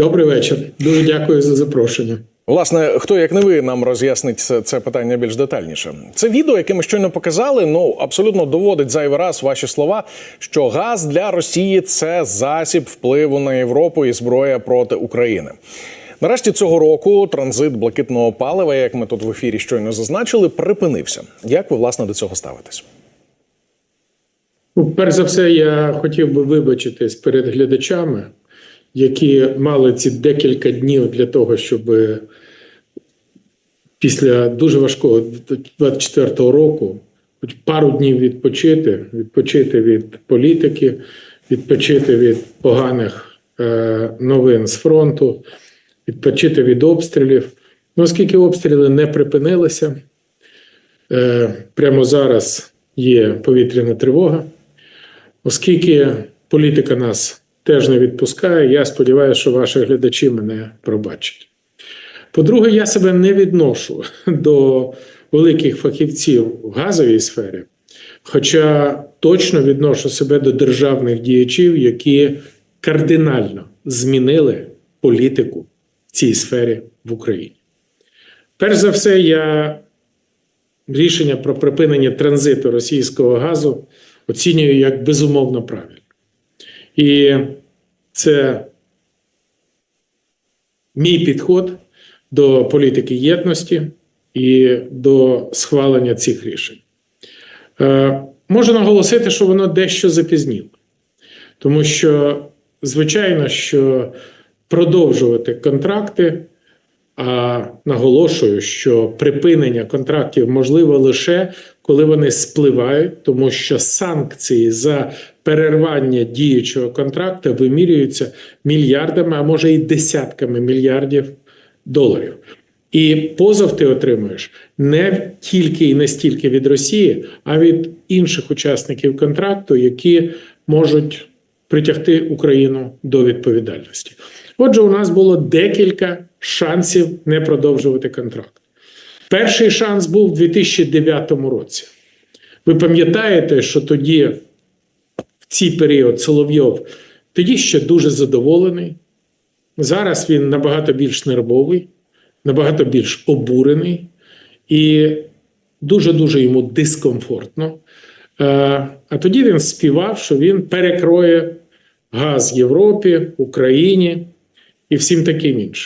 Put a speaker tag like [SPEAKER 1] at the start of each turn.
[SPEAKER 1] Добрий вечір. Дуже дякую за запрошення.
[SPEAKER 2] Власне, хто як не ви нам роз'яснить це, це питання більш детальніше. Це відео, яке ми щойно показали, ну абсолютно доводить зайвий раз ваші слова, що газ для Росії це засіб впливу на Європу і зброя проти України. Нарешті цього року транзит блакитного палива, як ми тут в ефірі щойно зазначили, припинився. Як ви власне до цього ставитесь?
[SPEAKER 1] Ну, перш за все, я хотів би вибачитись перед глядачами, які мали ці декілька днів для того, щоб після дуже важкого 24-го року хоч пару днів відпочити, відпочити від політики, відпочити від поганих е, новин з фронту, відпочити від обстрілів. Ну, оскільки обстріли не припинилися, е, прямо зараз є повітряна тривога. Оскільки політика нас теж не відпускає, я сподіваюся, що ваші глядачі мене пробачать. По-друге, я себе не відношу до великих фахівців в газовій сфері, хоча точно відношу себе до державних діячів, які кардинально змінили політику в цій сфері в Україні. Перш за все, я рішення про припинення транзиту російського газу оцінюю як безумовно правильно. І це мій підход до політики єдності і до схвалення цих рішень. Е, можу наголосити, що воно дещо запізніло, тому що, звичайно, що продовжувати контракти. А наголошую, що припинення контрактів можливо лише коли вони спливають, тому що санкції за перервання діючого контракту вимірюються мільярдами, а може і десятками мільярдів доларів. І позов ти отримуєш не тільки і не стільки від Росії, а від інших учасників контракту, які можуть притягти Україну до відповідальності. Отже, у нас було декілька шансів не продовжувати контракт. Перший шанс був у 2009 році. Ви пам'ятаєте, що тоді, в цей період, Соловйов тоді ще дуже задоволений. Зараз він набагато більш нервовий, набагато більш обурений і дуже-дуже йому дискомфортно. Е, А тоді він співав, що він перекроє газ Європі, Україні і всім таким іншим.